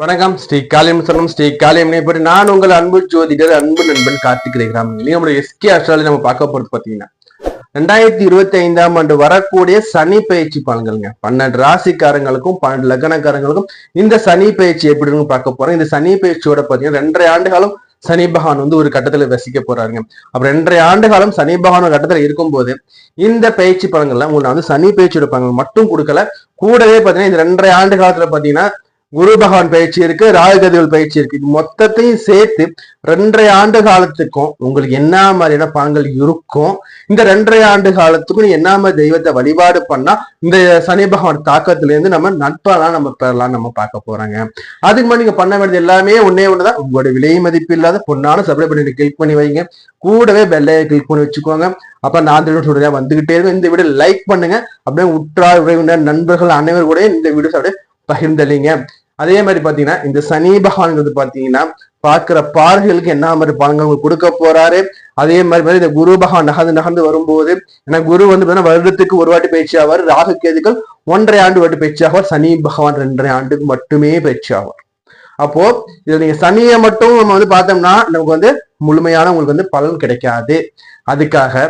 வணக்கம். ஸ்ரீ காளியம் சரணம். ஸ்ரீ காளியம் பற்றி நான் உங்கள் அன்பு ஜோதிடர் அன்பு நண்பன் கார்த்திக் ரேகிராம் நம்மளுடைய எஸ்கே அஸ்ட்ராலஜி நம்ம பார்க்க போறது பாத்தீங்கன்னா ரெண்டாயிரத்தி இருபத்தி ஐந்தாம் ஆண்டு வரக்கூடிய சனி பயிற்சி பலன்கள்ங்க. பன்னெண்டு ராசிக்காரங்களுக்கும் பன்னெண்டு லக்னக்காரங்களுக்கும் இந்த சனி பயிற்சி எப்படின்னு பார்க்க போறோம். இந்த சனி பயிற்சியோட பாத்தீங்கன்னா ரெண்டரை ஆண்டு காலம் சனி பகவான் வந்து ஒரு கட்டத்துல வசிக்க போறாருங்க. அப்ப ரெண்டரை ஆண்டு காலம் சனி பகவான் ஒரு கட்டத்துல இருக்கும்போது இந்த பயிற்சி பலன்கள்லாம் உங்களுக்கு வந்து சனி பயிற்சியோட பலன்கள் மட்டும் கொடுக்கல. கூடவே பாத்தீங்கன்னா இந்த ரெண்டரை ஆண்டு காலத்துல பாத்தீங்கன்னா குரு பகவான் பயிற்சி இருக்கு ராகுகதிகள் பயிற்சி இருக்கு. இது மொத்தத்தையும் சேர்த்து ரெண்டரை ஆண்டு காலத்துக்கும் உங்களுக்கு என்ன மாதிரியான பலன்கள் இருக்கும்? இந்த ரெண்டரை ஆண்டு காலத்துக்கும் நீ என்ன மாதிரி தெய்வத்தை வழிபாடு பண்ணா இந்த சனி பகவான் தாக்கத்துல இருந்து நம்ம நட்பெல்லாம் நம்ம பெறலாம் நம்ம பார்க்க போறாங்க. அதுக்கு முன்னாடி நீங்க பண்ண வேண்டியது எல்லாமே ஒன்னே ஒண்ணுதான். உங்களோட விலை மதிப்பு இல்லாத பொண்ணான சப்ளை பண்ணி கிளிக் பண்ணி வைங்க. கூடவே பெல்லையை கிளிக் பண்ணி வச்சுக்கோங்க. அப்ப நான் சொல்றேன் வந்துகிட்டே இருக்கும். இந்த வீடியோ லைக் பண்ணுங்க. அப்படியே உற்றார் உறவினர் நண்பர்கள் அனைவரும் கூட இந்த வீடியோஸ் அப்படியே பகிர்ந்தளிங்க. அதே மாதிரி பாத்தீங்கன்னா இந்த சனி பகவான்ங்கிறது பாத்தீங்கன்னா பார்க்கிற பார்வைகளுக்கு என்ன மாதிரி பலன்கள் உங்களுக்கு கொடுக்க போறாரு? அதே மாதிரி மாதிரி இந்த குரு பகவான் நகர்ந்து நகர்ந்து வரும்போது ஏன்னா குரு வந்து பாத்தீங்கன்னா வருடத்துக்கு ஒரு வாட்டி பயிற்சி ஆவார். ராகு கேதுகள் ஒன்றரை ஆண்டு வாட்டி பயிற்சி ஆவார். சனி பகவான் ரெண்டரை ஆண்டுக்கு மட்டுமே பயிற்சி ஆவார். அப்போ இதுல நீங்க சனியை மட்டும் நம்ம வந்து பார்த்தோம்னா நமக்கு வந்து முழுமையான உங்களுக்கு வந்து பலன் கிடைக்காது. அதுக்காக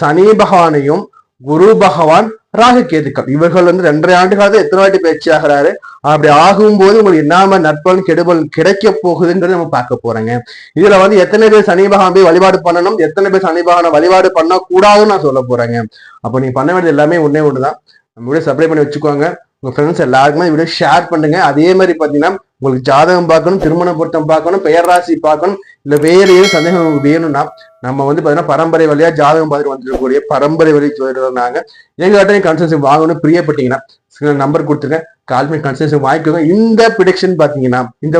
சனி பகவானையும் குரு பகவான் ராகு கேதுக்கள். இவர்கள் வந்து ரெண்டரை ஆண்டு காலத்தில் எத்தனை வாட்டி பயிற்சி ஆகிறாரு? அப்படி ஆகும்போது உங்களுக்கு என்ன நட்பலன் கெடுபல் கிடைக்க போகுதுன்றது நம்ம பார்க்க போறோங்க. இதுல வந்து எத்தனை பேர் சனி பகவான் போய் வழிபாடு பண்ணணும் எத்தனை பேர் சனி பகவான வழிபாடு பண்ண கூடாதுன்னு நான் சொல்ல போறேங்க. அப்போ நீங்க பண்ண வேண்டியது எல்லாமே ஒன்னே ஒண்ணுதான். நம்ம வீடியோ சப்ளை பண்ணி வச்சுக்கோங்க. உங்க ஃப்ரெண்ட்ஸ் எல்லாருக்குமே வீடியோ ஷேர் பண்ணுங்க. அதே மாதிரி பாத்தீங்கன்னா உங்களுக்கு ஜாதகம் பார்க்கணும் திருமண பொருத்தம் பார்க்கணும் பெயர் ராசி பார்க்கணும் இல்ல வேறு ஏதும் சந்தேகம் வேணும்னா நம்ம வந்து பாத்தீங்கன்னா பரம்பரை வழியா ஜாதகம் பார்த்துட்டு வந்துருக்கக்கூடிய பரம்பரை வழி சொல்றாங்க எங்ககிட்ட கன்சல்டேஷன் வாங்கணும் பிரியப்பட்டீங்கன்னா நம்பர் கொடுத்துருக்கேன் கால் பண்ணி வாங்கிக்கோங்க. இந்த ப்ரிடிக்ஷன் பாத்தீங்கன்னா இந்த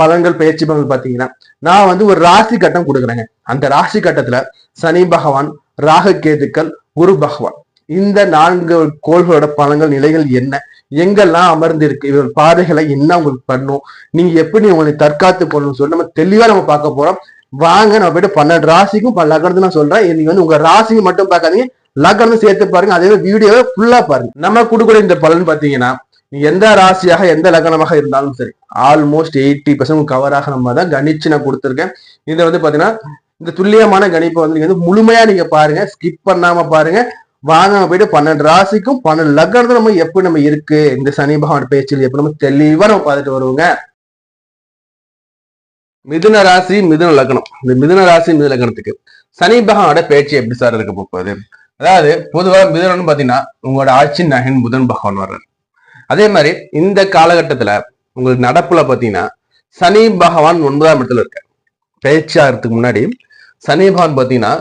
பலன்கள் பயிற்சி பலன்கள் பாத்தீங்கன்னா நான் வந்து ஒரு ராசி கட்டம் கொடுக்குறேங்க. அந்த ராசி கட்டத்துல சனி பகவான் ராக கேதுக்கள் குரு பகவான் இந்த நான்கு கோள்களோட பலன்கள் நிலைகள் என்ன? எங்கெல்லாம் அமர்ந்திருக்கு இவர்கள் பாதைகளை என்ன உங்களுக்கு பண்ணும் நீங்க எப்படி உங்களை தற்காத்து கொள்ளணும் சொல்லி நம்ம தெளிவா நம்ம பார்க்க போறோம். வாங்க நம்ம போயிட்டு பன்னெண்டு ராசிக்கும் பல லக்னத்து நான் சொல்றேன். நீங்க வந்து உங்க ராசிக்கு மட்டும் பார்க்காதீங்க. லக்னம் சேர்த்து பாருங்க. அதே வீடியோவை ஃபுல்லா பாருங்க. நம்ம கொடுக்குற இந்த பலன் பாத்தீங்கன்னா நீ எந்த ராசியாக எந்த லக்னமாக இருந்தாலும் சரி ஆல்மோஸ்ட் எயிட்டி பர்சன்ட் கவராக நம்ம தான் கணிச்சு நான் கொடுத்துருக்கேன். இதை வந்து பாத்தீங்கன்னா இந்த துல்லியமான கணிப்பை வந்து நீங்க வந்து முழுமையா நீங்க பாருங்க. ஸ்கிப் பண்ணாம பாருங்க. வாங்க போயிட்டு பன்னெண்டு ராசிக்கும் பன்னெண்டு லக்னத்தை நம்ம எப்படி நம்ம இருக்கு? இந்த சனி பகவான் பேச்சில் எப்படி நம்ம தெளிவா நம்ம பார்த்துட்டு வருவோங்க. மிதுன ராசி மிதுன லக்னம். இந்த மிதுன ராசி மிதுன லக்னத்துக்கு சனி பகவானோட பேச்சு எப்படி சார் இருக்க போகுது? அதாவது பொதுவாக மிதுனம்னு பாத்தீங்கன்னா உங்களோட ஆட்சி நகன் புதன் பகவான் வர்றாரு. அதே மாதிரி இந்த காலகட்டத்துல உங்களுக்கு நடப்புல பாத்தீங்கன்னா சனி பகவான் ஒன்பதாம் இடத்துல இருக்க பேச்சாகிறதுக்கு முன்னாடி சனி பகவான் பாத்தீங்கன்னா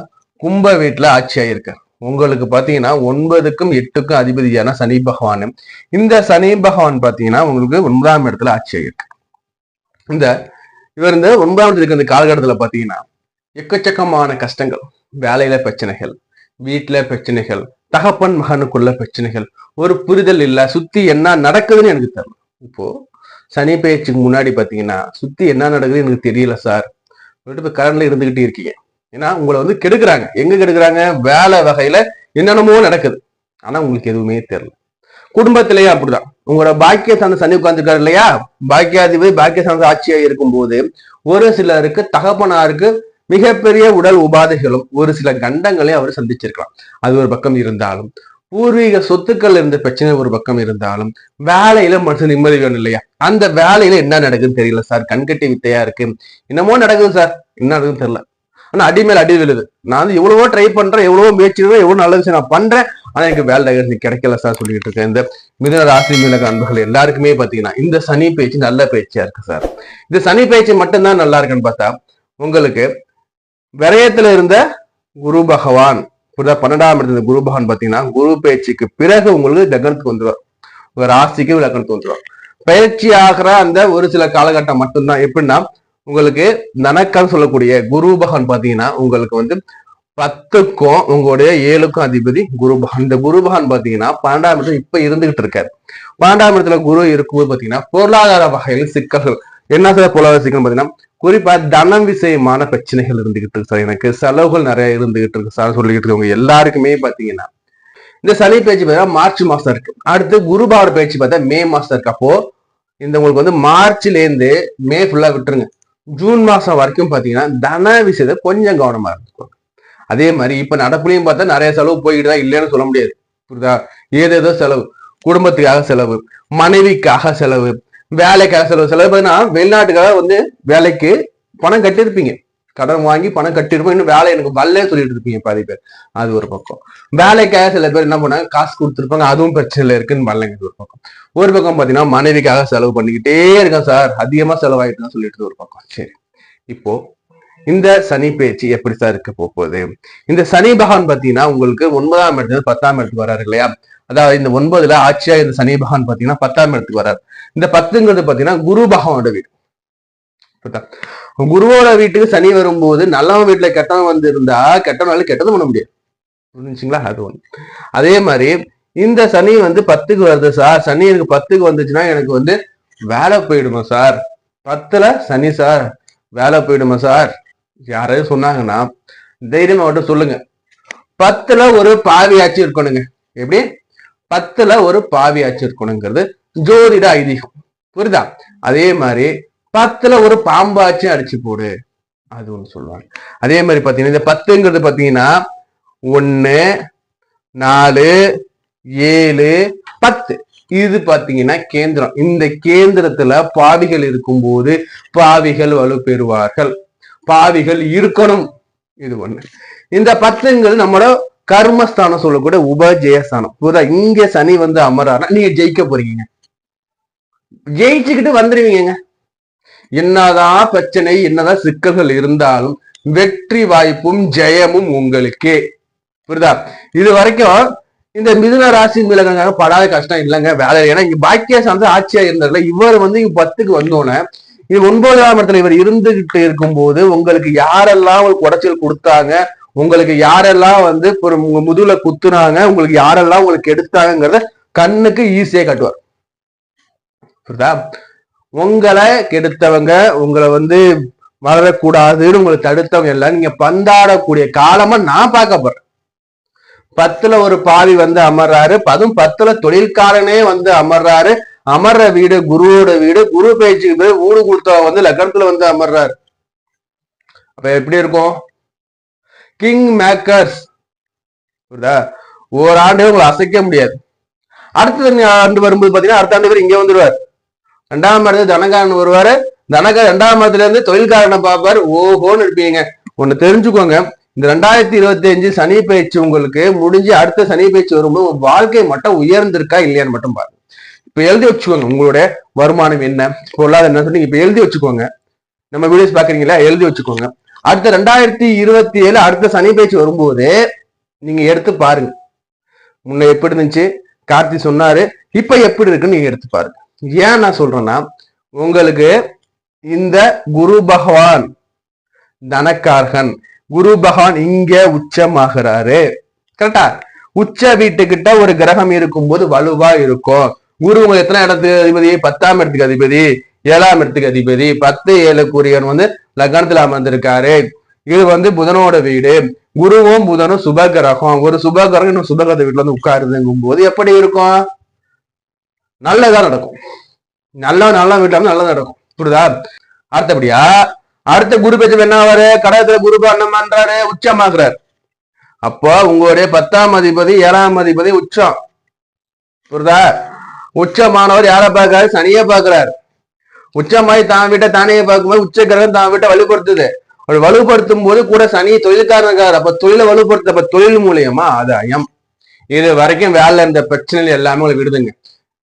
கும்ப வீட்டுல ஆட்சி இருக்கார் உங்களுக்கு பார்த்தீங்கன்னா ஒன்பதுக்கும் எட்டுக்கும் அதிபதியான சனி பகவான். இந்த சனி பகவான் பார்த்தீங்கன்னா உங்களுக்கு ஒன்பதாம் இடத்துல ஆட்சி இருக்கு. இந்த இவர் இந்த ஒன்பதாம் இடத்துல இந்த காலகட்டத்துல பாத்தீங்கன்னா எக்கச்சக்கமான கஷ்டங்கள் வேலையில பிரச்சனைகள் வீட்டில் பிரச்சனைகள் தகப்பன் மகனுக்குள்ள பிரச்சனைகள் ஒரு புரிதல் இல்லை சுத்தி என்ன நடக்குதுன்னு எனக்கு தெரியல. இப்போ சனி பயிற்சிக்கு முன்னாடி பார்த்தீங்கன்னா சுத்தி என்ன நடக்குதுன்னு எனக்கு தெரியல சார். இப்போ கரண்ட்ல இருந்துகிட்டே இருக்கீங்க. ஏன்னா உங்களை வந்து கெடுக்குறாங்க. எங்க கெடுக்கிறாங்க? வேலை வகையில என்னென்னமோ நடக்குது. ஆனா உங்களுக்கு எதுவுமே தெரியல. குடும்பத்திலேயே அப்படிதான். உங்களோட பாக்கிய சார்ந்த சனி உட்கார்ந்துருக்காரு இல்லையா? பாக்கியாதிபதி பாக்கிய சார்ந்த ஆட்சியா இருக்கும்போது ஒரு சிலருக்கு தகப்பனாருக்கு மிகப்பெரிய உடல் உபாதைகளும் ஒரு சில கண்டங்களையும் அவர் சந்திச்சிருக்கலாம். அது ஒரு பக்கம் இருந்தாலும் பூர்வீக சொத்துக்கள் இருந்த பிரச்சனை ஒரு பக்கம் இருந்தாலும் வேலையில மனுஷன் நிம்மதி வேணும் இல்லையா? அந்த வேலையில என்ன நடக்குதுன்னு தெரியல சார். கண்கட்டி வித்தையா இருக்கு. என்னமோ நடக்குது சார். என்ன நடக்குதுன்னு தெரியல. ஆனா அடி மேல அடி விழுது. நான் வந்து எவ்வளவோ ட்ரை பண்றேன் எவ்வளவோ முயற்சி எவ்வளவு நல்ல விஷயம் நான் பண்றேன். ஆனா எனக்கு வேலை கிடைக்கல சார் சொல்லிட்டு இருக்கேன். இந்த மிதன ராசி மீனக அன்புகள் எல்லாருக்குமே பாத்தீங்கன்னா இந்த சனி பேச்சு நல்ல பேச்சா இருக்கு சார் இந்த சனி பயிற்சி மட்டும்தான் நல்லா இருக்குன்னு பார்த்தா உங்களுக்கு விரயத்துல இருந்த குரு பகவான் பன்னெண்டாம் இடத்துல குரு பகவான் பாத்தீங்கன்னா குரு பேச்சுக்கு பிறகு உங்களுக்கு லக்னத்துக்கு வந்துடும் உங்க ராசிக்கு லக்னத்துக்கு வந்துடும் பயிற்சி ஆகிற அந்த ஒரு சில காலகட்டம் மட்டும்தான். எப்படின்னா உங்களுக்கு நனக்கான்னு சொல்லக்கூடிய குரு பகவான் பாத்தீங்கன்னா உங்களுக்கு வந்து பத்துக்கும் உங்களுடைய ஏழுக்கும் அதிபதி குரு பகவான். இந்த குரு பகவான் பாத்தீங்கன்னா பன்னெண்டாம் இடத்துல இப்ப இருந்துகிட்டு இருக்காரு. பன்னெண்டாம் இடத்துல குரு இருக்கும்போது பாத்தீங்கன்னா பொருளாதார வகையில் சிக்கல்கள். என்ன சார் பொருளாதார சிக்கல் பாத்தீங்கன்னா குறிப்பா தனம் விஷயமான பிரச்சனைகள் இருந்துகிட்டு இருக்கு சார். எனக்கு செலவுகள் நிறைய இருந்துகிட்டு இருக்கு சார். சொல்லிக்கிட்டு இருக்கவங்க எல்லாருக்குமே பாத்தீங்கன்னா இந்த சனி பேச்சு பார்த்தா மார்ச் மாசம் இருக்கு. அடுத்து குருபாவோட பேச்சு பார்த்தா மே மாசம் இருக்கு. அப்போ இந்த உங்களுக்கு வந்து மார்ச்ல இருந்து மே ஃபுல்லா விட்டுருங்க. ஜூன் மாதம் வரைக்கும் பார்த்தீங்கன்னா தன விஷயத்தை கொஞ்சம் கவனமாக இருந்துக்கோங்க. அதே மாதிரி இப்போ நடப்புலையும் பார்த்தா நிறைய செலவு போய்கிட்டு தான் இல்லைன்னு சொல்ல முடியாது. புரியுதா? ஏதேதோ செலவு. குடும்பத்துக்காக செலவு மனைவிக்காக செலவு வேலைக்காக செலவு. செலவு பார்த்தீங்கன்னா வெளிநாட்டுக்காக வந்து வேலைக்கு பணம் கட்டியிருப்பீங்க. கடன் வாங்கி பணம் கட்டிருப்போம் இன்னும் வேலை எனக்கு வரலே சொல்லிட்டு இருப்பீங்க பாதி பேர். அது ஒரு பக்கம். வேலைக்காக சில பேர் என்ன பண்ணாங்க? காசு கொடுத்துருப்பாங்க. அதுவும் பிரச்சனை இருக்குன்னு வரலைங்க. ஒரு பக்கம். ஒரு பக்கம் பாத்தீங்கன்னா மனைவிக்காக செலவு பண்ணிக்கிட்டே இருக்கேன் சார். அதிகமா செலவாயிட்டுன்னு சொல்லிட்டு ஒரு பக்கம். சரி. இப்போ இந்த சனி பேச்சு எப்படி சார் இருக்க போகுது? இந்த சனி பகவான் பாத்தீங்கன்னா உங்களுக்கு ஒன்பதாம் இடத்துல பத்தாம் இடத்துக்கு வராரு இல்லையா? அதாவது இந்த ஒன்பதுல ஆட்சியா இந்த சனி பகவான் பாத்தீங்கன்னா பத்தாம் இடத்துக்கு வராரு. இந்த பத்துங்கிறது பாத்தீங்கன்னா குரு பகவானோட வீடு. குருவோட வீட்டுக்கு சனி வரும்போது நல்லவன் வீட்டுல கெட்டவன் வந்து இருந்தா கெட்டவனால கெட்டதும் பண்ண முடியாது. புரிஞ்சுங்களா? அது ஒண்ணு. அதே மாதிரி இந்த சனி வந்து பத்துக்கு வருது சார் சனி எனக்கு பத்துக்கு வந்துச்சுன்னா எனக்கு வந்து வேலை போயிடுமா சார் பத்துல சனி சார் வேலை போயிடுமா சார் யாராவது சொன்னாங்கன்னா தைரியமா மட்டும் சொல்லுங்க. பத்துல ஒரு பாவியாச்சும் இருக்கணுங்க. எப்படி? பத்துல ஒரு பாவியாச்சும் இருக்கணுங்கிறது ஜோதிட ஐதீகம். புரியுதா? அதே மாதிரி பத்துல ஒரு பாம்பாச்சும் அடிச்சு போடு. அது ஒண்ணு சொல்லுவாங்க. அதே மாதிரி பாத்தீங்கன்னா இந்த பத்துங்கிறது பாத்தீங்கன்னா ஒண்ணு நாலு ஏழு பத்து. இது பாத்தீங்கன்னா கேந்திரம். இந்த கேந்திரத்துல பாவிகள் இருக்கும்போது பாவிகள் வலுப்பெறுவார்கள். பாவிகள் இருக்கணும். இது ஒண்ணு. இந்த பத்துங்கிறது நம்மளோட கர்மஸ்தானம் சொல்லக்கூடிய உபஜெயஸ்தானம். புதா இங்க சனி வந்து அமரானா நீங்க ஜெயிக்க போறீங்க. ஜெயிச்சுக்கிட்டு வந்துருவீங்க என்னதான் பிரச்சனை என்னதான் சிக்கல்கள் இருந்தாலும் வெற்றி வாய்ப்பும் ஜெயமும் உங்களுக்கே. புரியுதா? இது வரைக்கும் இந்த மிதுன ராசி மிளகாங்க படாத கஷ்டம் இல்லைங்க வேலை ஏன்னா இங்க பாக்கிய வந்து ஆட்சியா இருந்தார்ல இவர் வந்து இங்க பத்துக்கு வந்தோடனே இது ஒன்பதாம் இடத்துல இவர் இருந்துகிட்டு இருக்கும்போது உங்களுக்கு யாரெல்லாம் உங்களுக்கு உடைச்சல் கொடுத்தாங்க உங்களுக்கு யாரெல்லாம் வந்து உங்க முதுகுல குத்துனாங்க உங்களுக்கு யாரெல்லாம் உங்களுக்கு எடுத்தாங்கிறத கண்ணுக்கு ஈஸியா காட்டுவார். புரியுதா? உங்களை கெடுத்தவங்க உங்களை வந்து வளரக்கூடாதுன்னு உங்களை தடுத்தவங்க எல்லாம் நீங்க பந்தாடக்கூடிய காலமா நான் பார்க்க போறேன். பத்துல ஒரு பாவி வந்து அமர்றாரு. அதுவும் பத்துல தொழில்காரனே வந்து அமர்றாரு. அமர்ற வீடு குருவோட வீடு குரு பேச்சுக்கு போய் ஊடு கொடுத்தவங்க வந்து லக்னத்துல வந்து அமர்றாரு. அப்ப எப்படி இருக்கும்? கிங் மேக்கர்ஸ் புரியுதா? ஓராண்டு உங்களை அசைக்க முடியாது. அடுத்த ஆண்டு வரும்போது பாத்தீங்கன்னா அடுத்த ஆண்டு பேர் இங்க வந்துடுவார். ரெண்டாம் இடத்துல தனகாரன் வருவாரு. தனகா ரெண்டாம் இடத்துல இருந்து தொழில்காரனை பார்ப்பாரு. ஓஹோன்னு இருப்பீங்க. ஒண்ணு தெரிஞ்சுக்கோங்க. இந்த ரெண்டாயிரத்தி இருபத்தி அஞ்சு சனி பயிற்சி உங்களுக்கு முடிஞ்சு அடுத்த சனி பயிற்சி வரும்போது உங்க வாழ்க்கை மட்டும் உயர்ந்திருக்கா இல்லையான்னு மட்டும் பாருங்க. இப்ப எழுதி வச்சுக்கோங்க. உங்களுடைய வருமானம் என்ன? பொருளாதாரம் என்ன சொல்லி இப்ப எழுதி வச்சுக்கோங்க. நம்ம வீடியோஸ் பாக்குறீங்களா எழுதி வச்சுக்கோங்க. அடுத்த ரெண்டாயிரத்தி இருபத்தி ஏழு அடுத்த சனி பயிற்சி வரும்போது நீங்க எடுத்து பாருங்க. முன்ன எப்படி இருந்துச்சு? கார்த்தி சொன்னாரு. இப்ப எப்படி இருக்குன்னு நீங்க எடுத்து பாருங்க. ஏன் நான் சொல்றேன்னா உங்களுக்கு இந்த குரு பகவான் தனக்கார்கன் குரு பகவான் இங்க உச்சமாகிறாரு. கரெக்டா? உச்ச வீட்டுக்கிட்ட ஒரு கிரகம் இருக்கும்போது வலுவா இருக்கும். குரு உங்க எத்தனை இடத்துக்கு அதிபதி? பத்தாம் இடத்துக்கு அதிபதி ஏழாம் இடத்துக்கு அதிபதி பத்து ஏழுக்குரியவன் வந்து லக்னத்துல அமர்ந்திருக்காரு. இது வந்து புதனோட வீடு. குருவும் புதனும் சுப கிரகம். ஒரு சுப கிரகம் இன்னும் சுபகிரக வீட்டுல வந்து உட்காருதுங்கும் போது எப்படி இருக்கும்? நல்லதா நடக்கும். நல்ல நல்லா வீட்டுல நல்லதா நடக்கும். புரியுதா? அடுத்தபடியா அடுத்த குரு பேச்சு என்ன ஆவாரு? கடகத்துல குரு அண்ணன் பண்றாரு உச்சமாக்குறாரு அப்போ உங்களுடைய பத்தாம் அதிபதி ஏழாம் அதிபதி உச்சம். புரியுதா? உச்சமானவர் யாரை பார்க்கறாரு? சனியை பார்க்கறாரு. உச்சமாய் தான் வீட்டை தானே பார்க்கும்போது உச்ச கிரகம் தான் வீட்டை வலுப்படுத்துது. அப்படி வலுப்படுத்தும் போது கூட சனி தொழில்காரங்கார் அப்ப தொழிலை வலுப்படுத்த அப்ப தொழில் மூலியமா ஆதாயம். இது வரைக்கும் வேலை இருந்த பிரச்சனைகள் எல்லாமே உங்களுக்கு விடுதுங்க.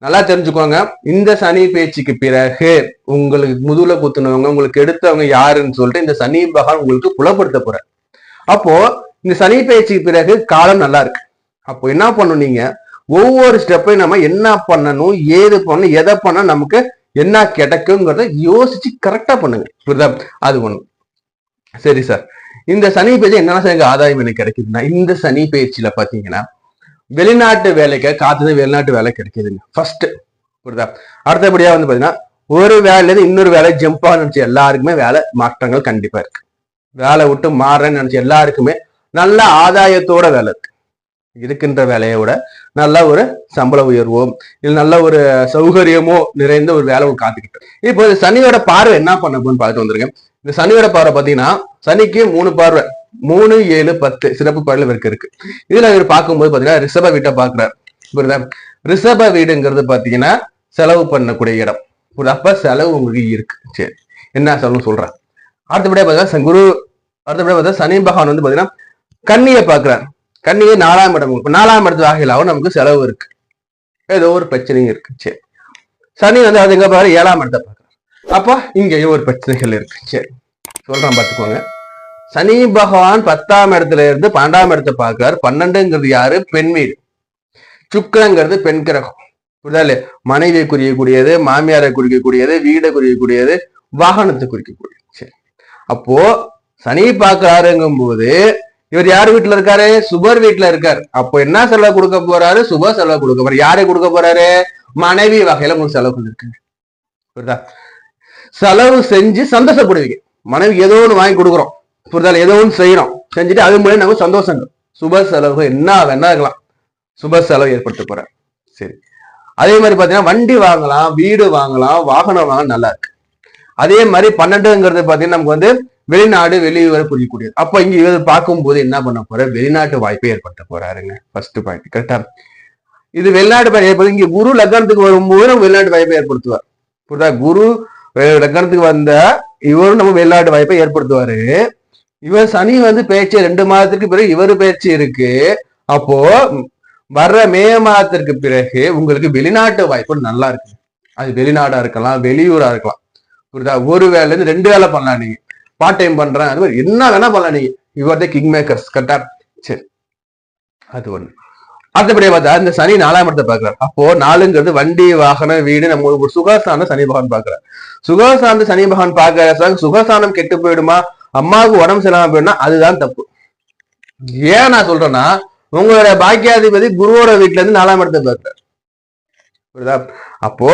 நல்லா தெரிஞ்சுக்கோங்க. இந்த சனி பேச்சுக்கு பிறகு உங்களுக்கு முதுகுல குத்துனவங்க உங்களுக்கு எடுத்தவங்க யாருன்னு சொல்லிட்டு இந்த சனி பகவான் உங்களுக்கு புலப்படுத்த போற அப்போ இந்த சனி பேச்சுக்கு பிறகு காலம் நல்லா இருக்கு. அப்போ என்ன பண்ணும் நீங்க? ஒவ்வொரு ஸ்டெப்பையும் நம்ம என்ன பண்ணணும் ஏது பண்ணணும் எதை பண்ண நமக்கு என்ன கிடைக்குங்கிறத யோசிச்சு கரெக்டா பண்ணுங்க. புரியுதா? அது ஒண்ணு. சரி சார் இந்த சனி பேச்சு என்னென்ன சார் எனக்கு ஆதாயம் எனக்கு கிடைக்குதுன்னா இந்த சனி பேச்சுல பாத்தீங்கன்னா வெளிநாட்டு வேலைக்கு காத்துது வெளிநாட்டு வேலை கிடைக்குதுங்க. ஃபர்ஸ்ட் புரியுதா? அடுத்தபடியா வந்து பாத்தீங்கன்னா ஒரு வேலையிலேருந்து இன்னொரு வேலை ஜம்ப் நினைச்ச எல்லாருக்குமே வேலை மாற்றங்கள் கண்டிப்பா இருக்கு. வேலை விட்டு மாறுறேன்னு நினைச்ச எல்லாருக்குமே நல்ல ஆதாயத்தோட வேலை இருக்கு. இருக்கின்ற வேலையை விட நல்ல ஒரு சம்பள உயர்வோ இல்லை நல்ல ஒரு சௌகரியமோ நிறைந்த ஒரு வேலை காத்துக்கிட்டு இப்போ சனியோட பார்வை என்ன பண்ண போன்னு பார்த்துட்டு வந்திருக்கேன். இந்த சனியோட பார்வை பார்த்தீங்கன்னா சனிக்கு மூணு பார்வை. மூணு ஏழு பத்து சிறப்பு பாடல் இவருக்கு இருக்கு. இதுல இவர் பார்க்கும்போது பாத்தீங்கன்னா ரிஷப வீட்டை பாக்குறாரு புரியுதா? ரிஷப வீடுங்கிறது பார்த்தீங்கன்னா செலவு பண்ணக்கூடிய இடம். புரியுதா? அப்ப செலவு உங்களுக்கு இருக்கு. சரி. என்ன செலவு சொல்றேன். அடுத்தபடியா பார்த்தீங்கன்னா குரு அடுத்தபடியா பார்த்தா சனி பகவான் வந்து பாத்தீங்கன்னா கண்ணியை பார்க்குறாரு. கண்ணியை நாலாம் இடம். நாலாம் இடத்து ஆகியலாவும் நமக்கு செலவு இருக்கு. ஏதோ ஒரு பிரச்சனையும் இருக்கு. சரி. சனி வந்து அது எங்க பாரு ஏழாம் இடத்தை பாக்குறாரு அப்போ இங்கேயும் ஒரு பிரச்சனைகள் இருக்கு. சரி. சொல்றேன் பார்த்துக்கோங்க. சனி பகவான் பத்தாம் இடத்துல இருந்து பன்னெண்டாம் இடத்தை பார்க்கிறார். பன்னெண்டுங்கிறது யாரு? பெண் வீடு. சுக்கரங்கிறது பெண் கிரகம். புரியுதா இல்லையா? மனைவியை குறிக்கக்கூடியது மாமியாரை குறிக்கக்கூடியது வீடை குறிக்கக்கூடியது வாகனத்தை குறிக்கக்கூடியது. சரி. அப்போ சனி பார்க்கிறாருங்கும் போது இவர் யார் வீட்டுல இருக்காரு? சுபர் வீட்டுல இருக்காரு. அப்போ என்ன செலவு கொடுக்க போறாரு? சுப செலவு கொடுக்க போறாரு. யாரை கொடுக்க போறாரு? மனைவி வகையில உங்களுக்கு செலவு இருக்கு புரியுதா? செலவு செஞ்சு சந்தோஷப்படுவீங்க. மனைவி ஏதோ ஒன்று வாங்கி கொடுக்குறோம். புரிதல்? ஏதோ ஒன்று செய்யறோம். செஞ்சுட்டு அது மூலியம் நமக்கு சந்தோஷங்கள் சுப செலவு என்ன வேணா இருக்கலாம். சுப செலவு ஏற்படுத்த போற. சரி. அதே மாதிரி பாத்தீங்கன்னா வண்டி வாங்கலாம் வீடு வாங்கலாம் வாகனம் வாங்கலாம் நல்லா இருக்கு. அதே மாதிரி பன்னெண்டுங்கிறது பாத்தீங்கன்னா நமக்கு வந்து வெளிநாடு வெளியூர் புரியக்கூடியது. அப்ப இங்க இவர் பார்க்கும்போது என்ன பண்ண போற? வெளிநாட்டு வாய்ப்பை ஏற்படுத்த போறாருங்க. ஃபர்ஸ்ட் பாயிண்ட் கரெக்டா இது வெளிநாட்டு வாய்ப்பு ஏற்படுது. இங்க குரு லக்னத்துக்கு வரும்போது நம்ம வெளிநாட்டு வாய்ப்பை ஏற்படுத்துவார். புரியுதா குரு லக்னத்துக்கு வந்த இவரும் நம்ம வெளிநாட்டு வாய்ப்பை ஏற்படுத்துவாரு. இவர் சனி வந்து பேச்சு ரெண்டு மாதத்துக்கு பிறகு இவர் பேச்சு இருக்கு. அப்போ வர்ற மே மாதத்திற்கு பிறகு உங்களுக்கு வெளிநாட்டு வாய்ப்பு நல்லா இருக்கு. அது வெளிநாடா இருக்கலாம் வெளியூரா இருக்கலாம். புரியுதா? ஒரு வேலை இருந்து ரெண்டு வேலை பண்ணலாம் நீங்க. பார்ட் டைம் பண்றேன் அது மாதிரி என்ன வேணா பண்ணலாம் நீங்க. இவர் த கிங் மேக்கர்ஸ் கரெக்டா சரி. அது ஒண்ணு. அடுத்தபடியே பார்த்தா இந்த சனி நாலாம் இடத்தை பாக்குறாரு அப்போ நாலுங்கிறது வண்டி வாகனம் வீடு நம்ம ஒரு சுகசான சனி பகவான் பாக்குறாரு சுகசாந்த சனி பகவான் பாக்குற சுகாசானம் கெட்டு போயிடுமா? அம்மாவுக்கு உடம்பு சரியில்லாம போயிடும்னா அதுதான் தப்பு. ஏன் நான் சொல்றேன்னா உங்களோட பாக்கியாதிபதி குருவோட வீட்டுல இருந்து நாலாம் இடத்தை பார்த்தார். புரியுதா? அப்போ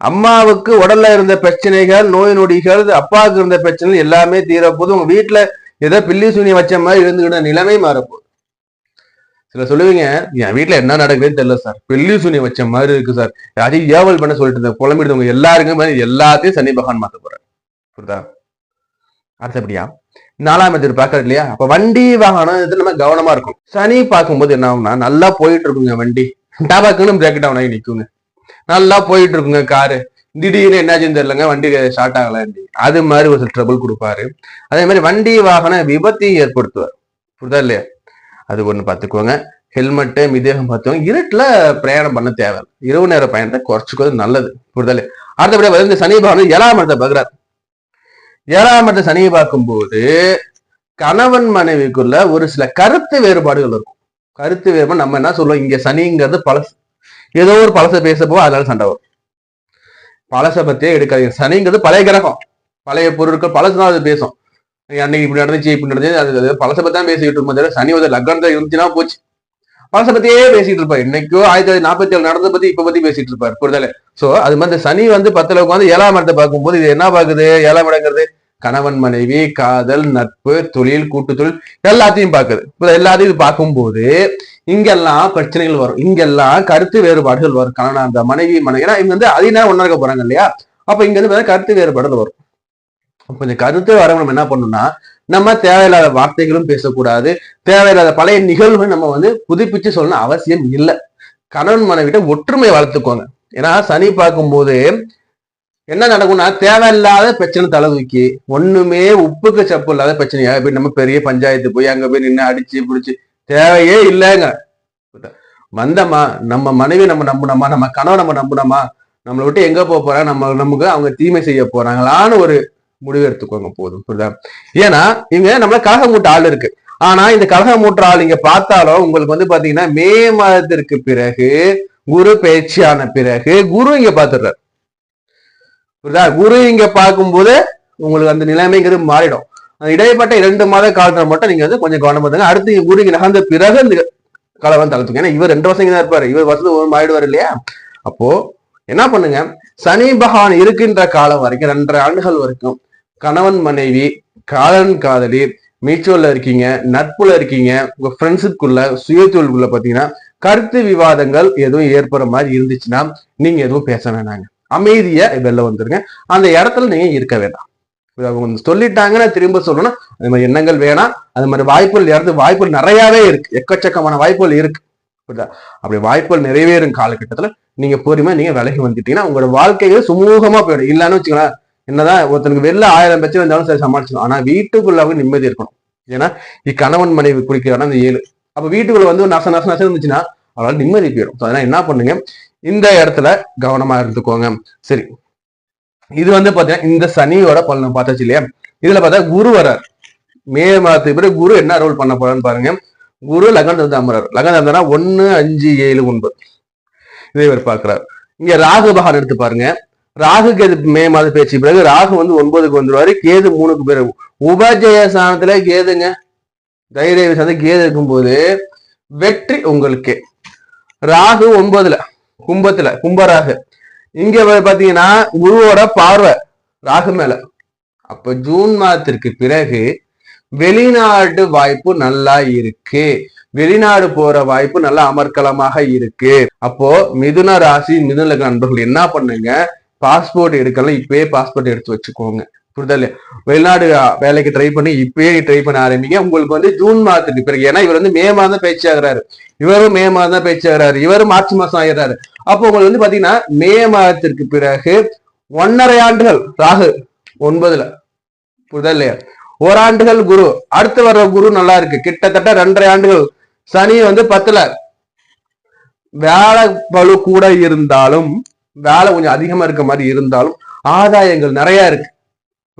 அம்மாவுக்கு உடல்ல இருந்த பிரச்சனைகள் நோய் நொடிகள் அப்பாவுக்கு இருந்த பிரச்சனைகள் எல்லாமே தீரப்போது உங்க வீட்டுல ஏதோ பில்லி சூனியம் வச்ச மாதிரி இருந்துகிட்ட நிலைமை மாறப்போகுது. சில சொல்லுவீங்க என் வீட்டுல என்ன நடக்குதுன்னு தெரியல சார். பில்லி சூனியம் வச்ச மாதிரி இருக்கு சார். யாரையும் ஏவல் பண்ண சொல்லிட்டு இருந்தேன். புலம்பிடுவங்க எல்லாருக்குமே. எல்லாத்தையும் சனி பகவான் மாத்த போறேன் புரியுதா? அடுத்தபடியா நாலாம் பாக்குறது இல்லையா? அப்ப வண்டி வாகனம் இது நம்ம கவனமா இருக்கும் சனி பார்க்கும்போது என்ன ஆகும்னா நல்லா போயிட்டு இருக்குங்க வண்டி. டாபாக்குன்னு பிரேக் டவுன் ஆகி நிக்குங்க. நல்லா போயிட்டு இருக்குங்க காரு. திடீர்னு என்னாச்சுன்னு தெரியலங்க வண்டி ஸ்டார்ட் ஆகல. அது மாதிரி ஒரு ட்ரபிள் கொடுப்பாரு. அதே மாதிரி வண்டி வாகன விபத்தையும் ஏற்படுத்துவார். புரிதா இல்லையா? அது ஒண்ணு பார்த்துக்கோங்க. ஹெல்மெட்டு மிதேகம் பார்த்துக்கோங்க. இருட்டுல பிரயாணம் பண்ண தேவை இரவு நேர பயணத்தை குறைச்சிக்கிறது நல்லது. புரிதா இல்லையா? அடுத்தபடியா வந்து இந்த சனி பகவான் ஏழாம் இடத்தை பார்க்கிறார். ஏழாம் இடத்தை சனியை பார்க்கும்போது கணவன் மனைவிக்குள்ள ஒரு சில கருத்து வேறுபாடுகள் இருக்கும். கருத்து வேறுபாடு நம்ம என்ன சொல்லுவோம் இங்க சனிங்கிறது பழசு. ஏதோ ஒரு பழசை பேசப்போ அதனால சண்டை வரும். பழசை பத்தியே எடுக்காதீங்க. சனிங்கிறது பழைய கிரகம். பழைய பொருட்கள் பழசுதான் அது பேசும். அன்னைக்கு இப்படி நடந்துச்சு இப்படி நடந்துச்சு அது பழசை பத்தி தான் பேசிக்கிட்டு இருக்கும் போது சனி வந்து லக்னத்தை இருந்துச்சுன்னா போச்சு. பழசை பத்தியே பேசிட்டு இருப்பார். இன்னைக்கோ ஆயிரத்தி தொள்ளாயிரத்தி நாற்பத்தி ஏழு நடந்த பத்தி இப்ப பத்தி பேசிட்டு இருப்பார். புரிதல. சோ அது மாதிரி சனி வந்து பத்துல உட்காந்து ஏழாம் இடத்தை பார்க்கும்போது இது என்ன பாக்குது ஏழாம் இடங்கிறது கணவன் மனைவி காதல் நட்பு தொழில் கூட்டு தொழில் எல்லாத்தையும் பார்க்குது. இப்போ எல்லாத்தையும் இது பார்க்கும்போது இங்கெல்லாம் பிரச்சனைகள் வரும். இங்கெல்லாம் கருத்து வேறுபாடுகள் வரும். கணவன் அந்த மனைவி மனைவி ஏன்னா இவங்க வந்து அதிக நேரம் ஒன்றா இருக்க போறாங்க இல்லையா? அப்ப இங்க இருந்து கருத்து வேறுபாடுகள் வரும். அப்ப இந்த கருத்து வரவங்க நம்ம என்ன பண்ணணும்னா நம்ம தேவையில்லாத வார்த்தைகளும் பேசக்கூடாது. தேவையில்லாத பழைய நிகழ்வு நம்ம வந்து புதுப்பிச்சு சொல்லணும் அவசியம் இல்லை. கணவன் மனைவிட்ட ஒற்றுமை வளர்த்துக்கோங்க. ஏன்னா சனி பார்க்கும்போது என்ன நடக்கும்னா தேவையில்லாத பிரச்சனை தலை தூக்கி ஒண்ணுமே உப்புக்கு சப்பு இல்லாத பிரச்சனையா? போய் நம்ம பெரிய பஞ்சாயத்து போய் அங்க போய் நின்று அடிச்சு பிடிச்சு தேவையே இல்லைங்க. வந்தமா நம்ம மனைவி நம்ம நம்பணுமா நம்ம கணவன் நம்ம நம்பணுமா நம்மளை விட்டு எங்க போக போறாங்க நம்ம நமக்கு அவங்க தீமை செய்ய போறாங்களான்னு ஒரு முடிவு எடுத்துக்கோங்க போதும் புரியுதா? ஏன்னா இவங்க நம்மள கழகம் மூட்ட ஆள் இருக்கு. ஆனா இந்த கழகம் மூட்ட ஆள் இங்க பார்த்தாலும் உங்களுக்கு வந்து பாத்தீங்கன்னா மே மாதத்திற்கு பிறகு குரு பயிற்சியான பிறகு குரு இங்க பாத்துடுறாரு. புரியுதா? குரு இங்க பார்க்கும்போது உங்களுக்கு அந்த நிலைமைங்கிறது மாறிடும். அந்த இடைப்பட்ட இரண்டு மாத காலத்துல மட்டும் நீங்க வந்து கொஞ்சம் கவனம் பண்ணுங்க அடுத்து குரு இங்க நகர்ந்த பிறகு இந்த கலவரம் தளர்த்துங்க. ஏன்னா இவர் ரெண்டு வருஷம் தான் இருப்பாரு. இவர் வருஷத்துக்கு ஒரு ஆயிடுவார் இல்லையா? அப்போ என்ன பண்ணுங்க? சனி பகவான் இருக்கின்ற காலம் வரைக்கும் ரெண்டரை ஆண்டுகள் வரைக்கும் கணவன் மனைவி காதலன் காதலி மீச்சுவல்ல இருக்கீங்க நட்புல இருக்கீங்க உங்க ஃப்ரெண்ட்ஸுக்குள்ள சுயத்தொழிலுக்குள்ள பாத்தீங்கன்னா கருத்து விவாதங்கள் எதுவும் ஏற்படுற மாதிரி இருந்துச்சுன்னா நீங்க எதுவும் பேச வேணாங்க. அமைதியா வெளில வந்துருங்க. அந்த இடத்துல நீங்க இருக்க வேண்டாம். அவங்க சொல்லிட்டாங்கன்னா திரும்ப சொல்லணும் அது மாதிரி எண்ணங்கள் வேணாம். அது மாதிரி வாய்ப்புகள் இறந்து வாய்ப்புகள் நிறையாவே இருக்கு. எக்கச்சக்கமான வாய்ப்புகள் இருக்கு. புரியுதா? அப்படி வாய்ப்புகள் நிறைவேறும் காலகட்டத்துல நீங்க பொறுமையா நீங்க விலகி வந்துட்டீங்கன்னா உங்களோட வாழ்க்கைகள் சுமூகமா போயிடும். இல்லைன்னு வச்சுக்கலாம் என்னதான் ஒருத்தனுக்கு வெளில ஆயிரம் பிரச்சனை இருந்தாலும் சரி சமாளிச்சிடும் ஆனா வீட்டுக்குள்ள அவங்க நிம்மதி இருக்கணும். ஏன்னா கணவன் மனைவி குறிக்கிறான அந்த ஏழு. அப்ப வீட்டுக்குள்ள வந்து நச நச நசம் இருந்துச்சுன்னா அவரால் நிம்மதி போயிடும். அதனால் அதனால என்ன பண்ணுங்க இந்த இடத்துல கவனமா இருந்துக்கோங்க. சரி. இது வந்து பாத்தீங்கன்னா இந்த சனியோட பலனை பார்த்தாச்சு இல்லையா? இதுல பார்த்தா குரு வரார் மே மாதத்துக்கு பிறகு குரு என்ன ரோல் பண்ண போறான்னு பாருங்க. குரு லக்னம் வந்து அமரார் லக்னம் இருந்தா ஒன்னு அஞ்சு ஏழு ஒன்பது. இதை இவர் பார்க்கிறார். இங்க ராகு பகவான் எடுத்து பாருங்க. ராகு கேது மே மாத பேச்சு பிறகு ராகு வந்து ஒன்பதுக்கு வந்துருவாரு. கேது மூணுக்கு பிறகு. உபஜய ஸ்தானத்துல கேதுங்க. தைரிய சார்ந்த கேது இருக்கும்போது வெற்றி உங்களுக்கு. ராகு ஒன்பதுல. கும்பத்துல கும்பராகு. இங்க பாத்தீங்கன்னா குருவோட பார்வை ராகு மேல. அப்ப ஜூன் மாதத்திற்கு பிறகு வெளிநாடு வாய்ப்பு நல்லா இருக்கு. வெளிநாடு போற வாய்ப்பு நல்லா அமர்க்கலமாக இருக்கு. அப்போ மிதுன ராசி மிதுன நண்பர்கள் என்ன பண்ணுங்க? பாஸ்போர்ட் எடுக்கலாம் இப்பயே பாஸ்போர்ட் எடுத்து வச்சுக்கோங்க. புரியுதா இல்லையா வெளிநாடு வேலைக்கு ட்ரை பண்ணி இப்பயே ட்ரை பண்ண ஆரம்பிங்க. உங்களுக்கு வந்து ஜூன் மாதத்துக்கு பிறகு ஏன்னா இவர் வந்து மே மாதம் பேச்சாகிறாரு பேச்சு ஆகுறாரு. இவரும் மே மாதம் தான் பேச்சு இவரும் மார்ச் மாசம் ஆகிறாரு அப்போ உங்களுக்கு வந்து பாத்தீங்கன்னா மே மாதத்திற்கு பிறகு ஒன்னரை ஆண்டுகள் ராகு ஒன்பதுல. புரியுதா இல்லையா? ஓராண்டுகள் குரு அடுத்து வர்ற குரு நல்லா இருக்கு. கிட்டத்தட்ட ரெண்டரை ஆண்டுகள். சனி வந்து பத்துல. வேலை பழு கூட இருந்தாலும் வேலை கொஞ்சம் அதிகமா இருக்க மாதிரி இருந்தாலும் ஆதாயங்கள் நிறைய இருக்கு.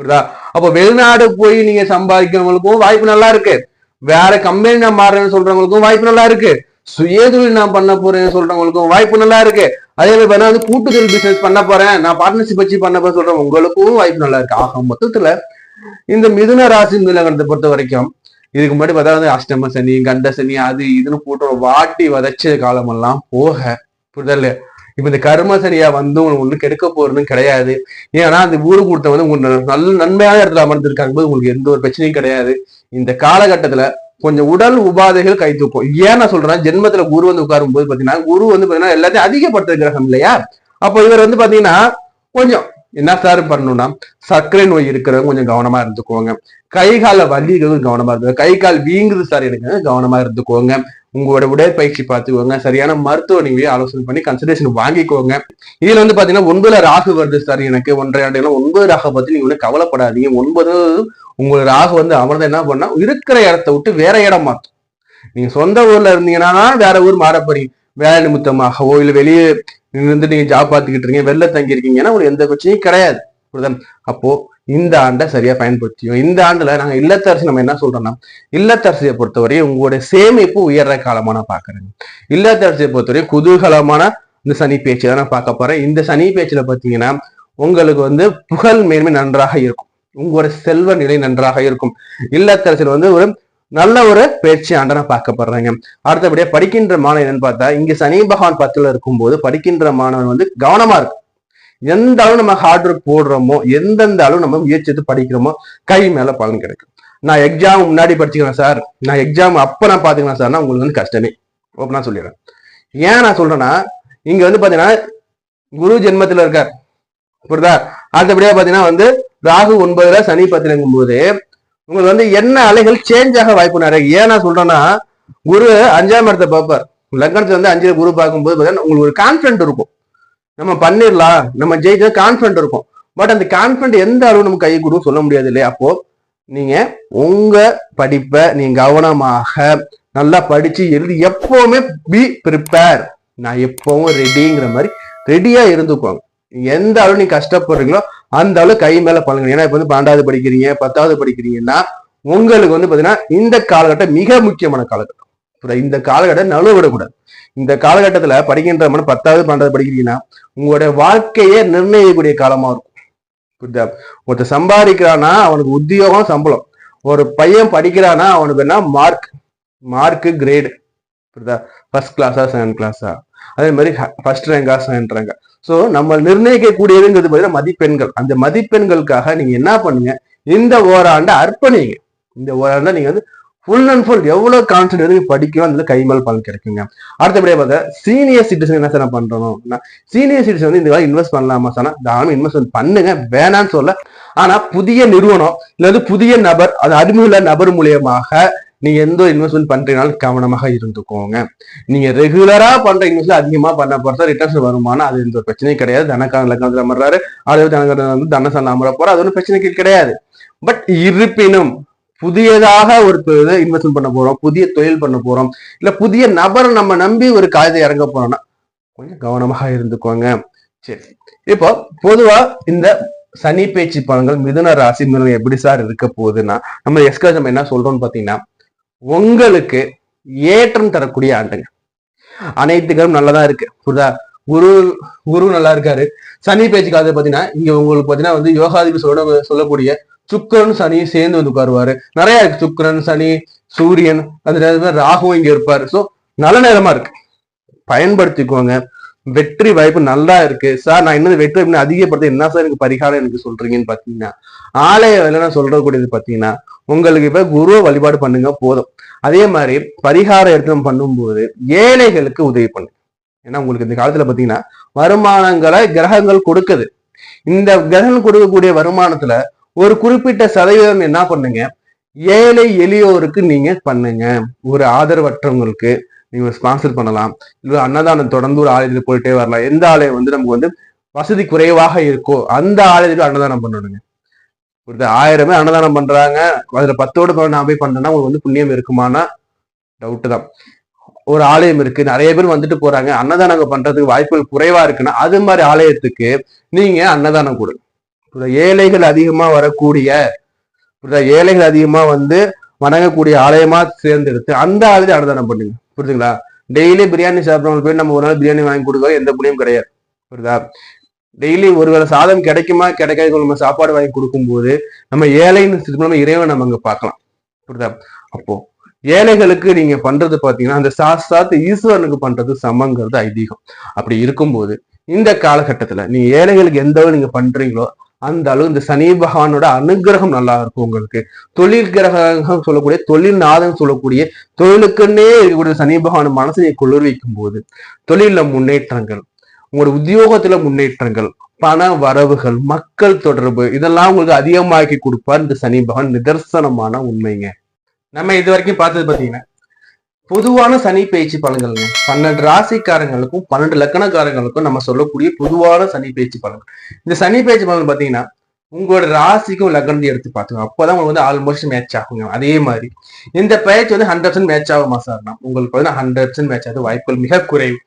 புரியுதா? அப்போ வெளிநாடு போய் நீங்க சம்பாதிக்கிறவங்களுக்கும் வாய்ப்பு நல்லா இருக்கு. வேற கம்பெனி நான் மாறுறேன்னு சொல்றவங்களுக்கும் வாய்ப்பு நல்லா இருக்கு. சுயதொழில் நான் பண்ண போறேன்னு சொல்றவங்களுக்கும் வாய்ப்பு நல்லா இருக்கு. அதே மாதிரி பார்த்தா வந்து கூட்டுதல் பிசினஸ் பண்ண போறேன். நான் பார்ட்னர்ஷிப் வச்சு பண்ண போறேன் சொல்றேன் உங்களுக்கும் வாய்ப்பு நல்லா இருக்கு. ஆக மொத்தத்துல இந்த மிதுன ராசி மிதுனகணத்தை பொறுத்த வரைக்கும் இதுக்கு முன்னாடி பார்த்தா வந்து அஷ்டம சனி கண்ட சனி அது இதுன்னு போட்டு வாட்டி வதச்ச காலமெல்லாம் போக. புரியுதா இப்ப இந்த கர்ம சரியா வந்து ஒண்ணு கெடுக்க போறதுன்னு கிடையாது. ஏன்னா அந்த ஊரு கூட்டம் வந்து உங்களுக்கு நல்ல நன்மையான இடத்துல அமர்ந்திருக்காங்க போது உங்களுக்கு எந்த ஒரு பிரச்சனையும் கிடையாது. இந்த காலகட்டத்துல கொஞ்சம் உடல் உபாதைகள் கை தூக்கும். ஏன் நான் சொல்றேன் ஜென்மத்துல குரு வந்து உட்காரும் போது பாத்தீங்கன்னா குரு வந்து பாத்தீங்கன்னா எல்லாத்தையும் அதிகப்படுத்துற கிரகம் இல்லையா? அப்போ இவர் வந்து பாத்தீங்கன்னா கொஞ்சம் என்ன சார் பண்ணணும்னா சர்க்கரை நோய் இருக்கிறவங்க கொஞ்சம் கவனமா இருந்துக்கோங்க. கை கால வலிகள் கவனமா இருந்துக்கோங்க. கை கால் வீங்குது சார் எனக்கு கவனமா இருந்துக்கோங்க. உங்களோட உடற்பயிற்சி பார்த்துக்கோங்க. சரியான மருத்துவ நீங்க ஆலோசனை பண்ணி கன்சல்டேஷன் வாங்கிக்கோங்க. இதுல வந்து பாத்தீங்கன்னா ஒன்பதுல ராகு வருது சார் எனக்கு ஒன்றரை ஆண்டுகள் ஒன்பது ராக பத்தி நீங்க ஒன்றும் கவலைப்படாதீங்க. ஒன்பது உங்களோட ராகு வந்து அமர்ந்து என்ன பண்ணா இருக்கிற இடத்த விட்டு வேற இடம் மாத்தும். நீங்க சொந்த ஊர்ல இருந்தீங்கன்னா வேற ஊர் மாற போறீங்க வேலை நிமித்தமாகவோ இல்ல வெளியே இருந்து நீங்க ஜாப் பார்த்துக்கிட்டு இருக்கீங்க வெளில தங்கி இருக்கீங்கன்னா உங்களுக்கு எந்த பிரச்சனையும் கிடையாது. புரியுதா? அப்போ இந்த ஆண்டை சரியா பயன்படுத்தியும். இந்த ஆண்டுல நாங்க இல்லத்தரசி நம்ம என்ன சொல்றோம்னா இல்லத்தரசியை பொறுத்தவரையும் உங்களுடைய சேமிப்பு உயர்ற காலமா நான் பாக்குறேன். இல்லத்தரசியை பொறுத்தவரையும் குதூகலமான இந்த சனி பேச்சு தான் நான் பார்க்க போறேன். இந்த சனி பேச்சுல பாத்தீங்கன்னா உங்களுக்கு வந்து புகழ் மேன்மை நன்றாக இருக்கும். உங்களோட செல்வ நிலை நன்றாக இருக்கும். இல்லத்தரசியில் வந்து ஒரு நல்ல ஒரு பேச்சு ஆண்டை நான் பார்க்கப்படுறேங்க அடுத்தபடியா படிக்கின்ற மாணவன் என்னன்னு பார்த்தா இங்க சனி பகவான் பத்துல இருக்கும்போது படிக்கின்ற மாணவன் வந்து கவனமா இருக்கும். எந்த அளவு நம்ம ஹார்ட் ஒர்க் போடுறோமோ எந்தெந்த அளவு நம்ம முயற்சி எடுத்து படிக்கிறோமோ கை மேல பலன் கிடைக்கும். நான் எக்ஸாம் முன்னாடி படிச்சுக்கிறேன் சார் நான் எக்ஸாம் அப்ப நான் பாத்துக்கிறேன் சார்னா உங்களுக்கு வந்து கஷ்டமே. நான் சொல்லிடுறேன். ஏன் நான் சொல்றேன்னா இங்க வந்து பாத்தீங்கன்னா குரு ஜென்மத்துல இருக்கார். புரியுதா? அடுத்தபடியா பாத்தீங்கன்னா வந்து ராகு ஒன்பதுல சனி பத்திரங்கும் போது உங்களுக்கு வந்து என்ன அலைகள் சேஞ்ச் ஆக வாய்ப்பு நிறைய ஏன் நான் சொல்றேன்னா குரு அஞ்சாம் இடத்தை பார்ப்பார். லக்னத்துல வந்து அஞ்சு குரு பார்க்கும்போது பாத்தீங்கன்னா உங்களுக்கு ஒரு கான்பிடன்ட் இருக்கும். நம்ம பண்ணிடலாம். நம்ம ஜெயிக்க கான்ஃபிடென்ட் இருக்கும். பட் அந்த கான்ஃபிடென்ட் எந்த அளவு நம்ம கை கொடுக்கும் சொல்ல முடியாது இல்லையா? அப்போ நீங்க உங்க படிப்பை நீங்க கவனமாக நல்லா படிச்சு எழுதி எப்பவுமே பி ப்ரிப்பேர் நான் எப்பவும் ரெடிங்கிற மாதிரி ரெடியா இருந்துக்கோங்க. எந்த அளவு நீங்க கஷ்டப்படுறீங்களோ அந்த அளவு கை மேல பழங்க ஏன்னா இப்ப வந்து பன்னெண்டாவது படிக்கிறீங்க பத்தாவது படிக்கிறீங்கன்னா உங்களுக்கு வந்து பாத்தீங்கன்னா இந்த காலகட்டம் மிக முக்கியமான காலகட்டம். இந்த காலகட்டம் நழுவ விடக்கூடாது. இந்த காலகட்டத்துல படிக்கின்ற மனம் பத்தாவது பன்னெண்டாவது படிக்கிறீங்கன்னா உங்களுடைய வாழ்க்கையே நிர்ணயிக்கக்கூடிய காலமா இருக்கும். புரியுதா? ஒருத்தர் சம்பாதிக்கிறான்னா அவனுக்கு உத்தியோகம் சம்பளம். ஒரு பையன் படிக்கிறானா அவனுக்கு என்ன? மார்க். மார்க்கு கிரேடு புரியுதா? ஃபர்ஸ்ட் கிளாஸா செகண்ட் கிளாஸா அதே மாதிரி ஃபர்ஸ்ட் ரேங்கா செகண்ட் ரேங்கா ஸோ நம்ம நிர்ணயிக்கக்கூடியதுங்கிறது பார்த்தீங்கன்னா மதிப்பெண்கள். அந்த மதிப்பெண்களுக்காக நீங்க என்ன பண்ணுங்க? இந்த ஓராண்டை அர்ப்பணிங்க. இந்த ஓராண்டை நீங்க வந்து ஃபுல் அண்ட் ஃபுல் எவ்வளவு கான்சென்ட் எடுத்து படிக்கணும் அதுல கைமல் பலன் கிடைக்குங்க. அடுத்தபடியா பார்த்தா சீனியர் சிட்டிசன் என்ன சார் பண்றோம்னா சீனியர் சிட்டிசன் வந்து இந்த இன்வெஸ்ட் பண்ணலாமா சார் தாராளம் இன்வெஸ்ட்மெண்ட் பண்ணுங்க வேணாம்னு சொல்ல. ஆனா புதிய நிறுவனம் இல்ல வந்து புதிய நபர் அது அறிமுக நபர் மூலியமாக நீங்க எந்த இன்வெஸ்ட்மெண்ட் பண்றீங்கனாலும் கவனமாக இருந்துக்கோங்க. நீங்க ரெகுலரா பண்ற இன்வெஸ்ட் அதிகமா பண்ண பொறுத்த ரிட்டர்ன்ஸ் வருமானம் அது எந்த ஒரு பிரச்சனையும் கிடையாது. தனக்கான லக்கணத்துல அமர்றாரு. அதாவது தனக்கான வந்து தனசான போற அது ஒன்றும் பிரச்சனைக்கு கிடையாது. பட் இருப்பினும் புதியதாக ஒரு இதை இன்வெஸ்ட்மெண்ட் பண்ண போறோம் புதிய தொழில் பண்ண போறோம் இல்ல புதிய நபரை நம்ம நம்பி ஒரு காயத்தை இறங்க போறோம்னா கொஞ்சம் கவனமாக இருந்துக்கோங்க. சரி. இப்போ பொதுவா இந்த சனி பேச்சு பலன்கள் மிதுன ராசி மிதனம் எப்படி சார் இருக்க போகுதுன்னா நம்ம எஸ்கா நம்ம என்ன சொல்றோம்னு பாத்தீங்கன்னா உங்களுக்கு ஏற்றம் தரக்கூடிய ஆண்டுங்க அனைத்துகளும் நல்லதா இருக்கு. புரியுதா? குரு குரு நல்லா இருக்காரு. சனி பேச்சு காலத்துல பாத்தீங்கன்னா இங்க உங்களுக்கு பாத்தீங்கன்னா வந்து யோகாதிபதி சொல்ல சொல்லக்கூடிய சுக்கரன் சனி சேர்ந்து வந்து உட்காருவாரு. நிறைய இருக்கு. சுக்கரன் சனி சூரியன் அந்த நேரத்துல ராகுவும் இங்க இருப்பாரு. சோ நல்ல நேரமா இருக்கு. பயன்படுத்திக்கோங்க. வெற்றி வாய்ப்பு நல்லா இருக்கு. சார் நான் இன்னும் வெற்றி வாய்ப்பு அதிகப்படுத்த என்ன சார் எனக்கு பரிகாரம் எனக்கு சொல்றீங்கன்னு பாத்தீங்கன்னா ஆலய வேலை நான் சொல்றது கூடியது பாத்தீங்கன்னா உங்களுக்கு இப்ப குருவை வழிபாடு பண்ணுங்க போதும். அதே மாதிரி பரிகாரம் எடுத்து பண்ணும்போது ஏழைகளுக்கு உதவி பண்ணுங்க. ஏன்னா உங்களுக்கு இந்த காலத்துல பாத்தீங்கன்னா வருமானங்களை கிரகங்கள் கொடுக்குது. இந்த கிரகங்கள் கொடுக்கக்கூடிய வருமானத்துல ஒரு குறிப்பிட்ட சதவீதம் என்ன பண்ணுங்க? ஏழை எளியோருக்கு நீங்க பண்ணுங்க. ஒரு ஆதரவற்றவங்களுக்கு நீங்க ஸ்பான்சர் பண்ணலாம். இல்ல அன்னதானம் தொடர்ந்து ஒரு ஆலயத்தில் போயிட்டே வரலாம். எந்த ஆலயம் வந்து நமக்கு வந்து வசதி குறைவாக இருக்கோ அந்த ஆலயத்துல அன்னதானம் பண்ணணுங்க. ஒரு ஆயிரமே அன்னதானம் பண்றாங்க. அதுல பத்தோடு நான் போய் பண்ணேன்னா உங்களுக்கு வந்து புண்ணியம் இருக்குமானா டவுட் தான். ஒரு ஆலயம் இருக்கு. நிறைய பேர் வந்துட்டு போறாங்க. அன்னதானம் பண்றதுக்கு வாய்ப்புகள் குறைவா இருக்குன்னா அது மாதிரி ஆலயத்துக்கு நீங்க அன்னதானம் கொடுங்க ஏழைகள் அதிகமா வரக்கூடிய ஏழைகள் அதிகமா வந்து வணங்கக்கூடிய ஆலயமா சேர்ந்தெடுத்து அந்த ஆலயத்தை அன்னதானம் பண்ணுங்க. புரியுதுங்களா? டெய்லி பிரியாணி சாப்பிட்றவங்க போய் நம்ம ஒரு நாள் பிரியாணி வாங்கி கொடுக்க எந்த புண்ணியம் கிடையாது. புரியுதா? டெய்லி ஒருவேளை சாதம் கிடைக்குமா? கிடைக்காது நம்ம சாப்பாடு வாங்கி கொடுக்கும்போது நம்ம ஏழைன்னு நம்ம இறைவன் நம்ம அங்க பார்க்கலாம். புரியுதா? அப்போ ஏழைகளுக்கு நீங்க பண்றது பாத்தீங்கன்னா அந்த சாஸ்தாத்து ஈஸ்வரனுக்கு பண்றது சமங்கிறது ஐதீகம். அப்படி இருக்கும்போது இந்த காலகட்டத்துல நீங்க ஏழைகளுக்கு எந்த அளவு நீங்க பண்றீங்களோ அந்த அளவு இந்த சனி பகவானோட அனுகிரகம் நல்லா இருக்கும் உங்களுக்கு. தொழில் கிரகம் சொல்லக்கூடிய தொழில் நாதம் சொல்லக்கூடிய தொழிலுக்குன்னே இருக்கக்கூடிய சனி பகவான் மனசை குளிர்விக்கும் போது தொழில முன்னேற்றங்கள் உங்களோட உத்தியோகத்துல முன்னேற்றங்கள் பண வரவுகள் மக்கள் தொடர்பு இதெல்லாம் உங்களுக்கு அதிகமாக்கி கொடுப்பார் இந்த சனி பகவான். நிதர்சனமான உண்மைங்க. நம்ம இது வரைக்கும் பார்த்தது பார்த்தீங்கன்னா பொதுவான சனி பயிற்சி பலன்கள்ங்க. பன்னெண்டு ராசிக்காரங்களுக்கும் பன்னெண்டு லக்கணக்காரங்களுக்கும் நம்ம சொல்லக்கூடிய பொதுவான சனி பயிற்சி பலன்கள். இந்த சனி பயிற்சி பலன் பார்த்தீங்கன்னா உங்களோட ராசிக்கும் லக்னத்தையும் எடுத்து பார்த்துக்கோங்க. அப்போதான் உங்களுக்கு வந்து ஆல்மோஸ்ட் மேட்ச் ஆகுங்க. அதே மாதிரி இந்த பயிற்சி வந்து ஹண்ட்ரட் பர்சன்ட் மேட்ச் ஆகுமா சார்னா உங்களுக்கு பார்த்தீங்கன்னா ஹண்ட்ரட் பர்சன்ட் மேட்ச் ஆகுது வாய்ப்புகள் மிக குறைவு.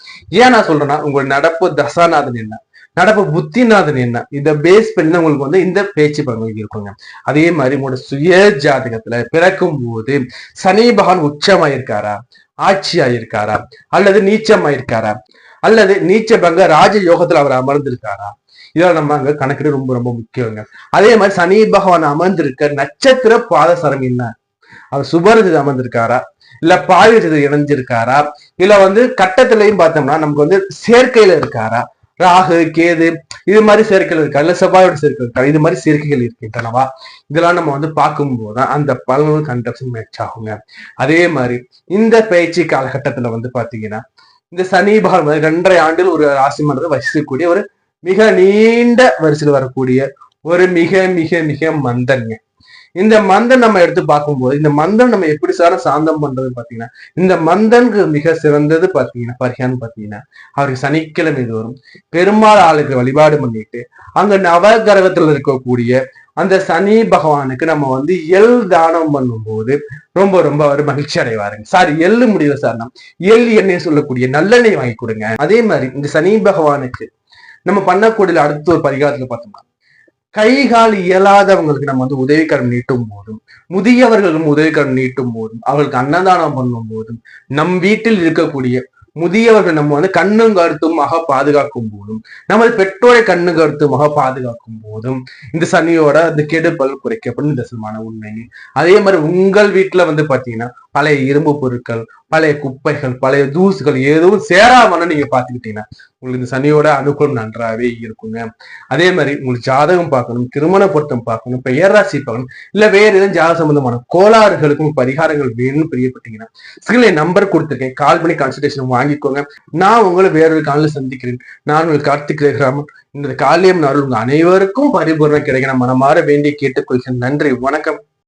ஏன் நான் சொல்றேன்னா உங்களோட நடப்பு தசாநாதன் என்ன? நடப்பு புத்திநாதன் என்ன? இதை பேஸ் பண்ணி உங்களுக்கு வந்து இந்த பேச்சு பலன்கள் இருக்குங்க. அதே மாதிரி உங்களோட சுய ஜாதகத்துல பிறக்கும் போது சனி பகவான் உச்சமாயிருக்காரா? ஆட்சி ஆயிருக்காரா அல்லது நீச்சமாயிருக்காரா? அல்லது நீச்ச பங்க ராஜ யோகத்துல அவர் அமர்ந்திருக்காரா? இதெல்லாம் நம்ம அங்க கணக்கிட ரொம்ப ரொம்ப முக்கியங்க. அதே மாதிரி சனி பகவான் அமர்ந்திருக்க நட்சத்திர பாதசரம் என்ன? அவர் சுபரஜித் அமர்ந்திருக்காரா? இல்ல பாயுஜது இணைஞ்சிருக்காரா? இல்ல வந்து கட்டத்திலையும் பார்த்தோம்னா நமக்கு வந்து சேர்க்கையில இருக்காரா? ராகு கேது இது மாதிரி சேர்க்கைகள் இருக்கா. இல்ல செவ்வாயோட சேர்க்கை இருக்கா இது மாதிரி சேர்க்கைகள் இருக்கின்றனவா இதெல்லாம் நம்ம வந்து பார்க்கும்போது தான் அந்த பலன்கள் கண்டப்ஷன் மேட்ச் ஆகுங்க. அதே மாதிரி இந்த பயிற்சி காலகட்டத்துல வந்து பாத்தீங்கன்னா இந்த சனி பகவான் ரெண்டரை ஆண்டில் ஒரு ராசி மன்றத்தை வசிக்கக்கூடிய ஒரு மிக நீண்ட வரிசையில் வரக்கூடிய ஒரு மிக மிக மிக மந்தன்ங்க. இந்த மந்தன் நம்ம எடுத்து பார்க்கும்போது இந்த மந்தன் நம்ம எப்படி சார சாந்தம் பண்றது பாத்தீங்கன்னா இந்த மந்தனுக்கு மிக சிறந்தது பாத்தீங்கன்னா பரிகான்னு பாத்தீங்கன்னா அவருக்கு சனிக்கிழமை இது வரும். பெருமாள் ஆளுக்கு வழிபாடு பண்ணிட்டு அங்க நவகிரகத்துல இருக்கக்கூடிய அந்த சனி பகவானுக்கு நம்ம வந்து எள் தானம் பண்ணும்போது ரொம்ப ரொம்ப அவர் மகிழ்ச்சி அடைவாருங்க. சார் எள்ளு முடிவு சார் நம்ம எள் எண்ணெய் சொல்லக்கூடிய நல்லெண்ணெய் வாங்கி கொடுங்க. அதே மாதிரி இந்த சனி பகவானுக்கு நம்ம பண்ணக்கூடிய அடுத்த ஒரு பரிகாரத்துல பார்த்தோம்னா கை கால் இயலாதவங்களுக்கு நம்ம வந்து உதவிக்கரம் நீட்டும் போதும். முதியவர்களும் உதவிக்கரம் நீட்டும் போதும். அவர்களுக்கு அன்னதானம் பண்ணும் போதும். நம் வீட்டில் இருக்கக்கூடிய முதியவர்கள் நம்ம வந்து கண்ணும் கருத்துமாக பாதுகாக்கும் போதும். நமது பெற்றோரை கண்ணு கருத்துமாக பாதுகாக்கும் போதும். இந்த சனியோட அந்த கெடுப்பல் குறைக்கப்படும். தசமான உண்மை. அதே மாதிரி உங்கள் வீட்டுல வந்து பாத்தீங்கன்னா பழைய இரும்பு பொருட்கள் பழைய குப்பைகள் பழைய தூசுகள் எதுவும் சேராமன்னு நீங்க பாத்துக்கிட்டீங்கன்னா உங்களுக்கு இந்த சனியோட அனுகூலம் நன்றாவே இருக்குங்க. அதே மாதிரி உங்களுக்கு ஜாதகம் பார்க்கணும் திருமண பொருத்தம் பார்க்கணும் பெயர் ராசி பார்க்கணும் இல்ல வேற எதுவும் ஜாத சம்பந்தமான கோளாறுகளுக்கும் பரிகாரங்கள் வேணும்னு பிரியப்பட்டீங்கன்னா ஸ்கிரீன்ல நம்பர் கொடுத்துருக்கேன். கால் பண்ணி கன்சல்டேஷன் வாங்கிக்கோங்க. நான் உங்களை வேறொரு காலில் சந்திக்கிறேன். நான் உங்களுக்கு கார்த்திக் ரேகராமன். இந்த காலியம் நாள் உங்க அனைவருக்கும் பரிபூர்ணம் கிடைக்க மனமாற வேண்டிய கேட்டுக்கொள்கிறேன். நன்றி வணக்கம்.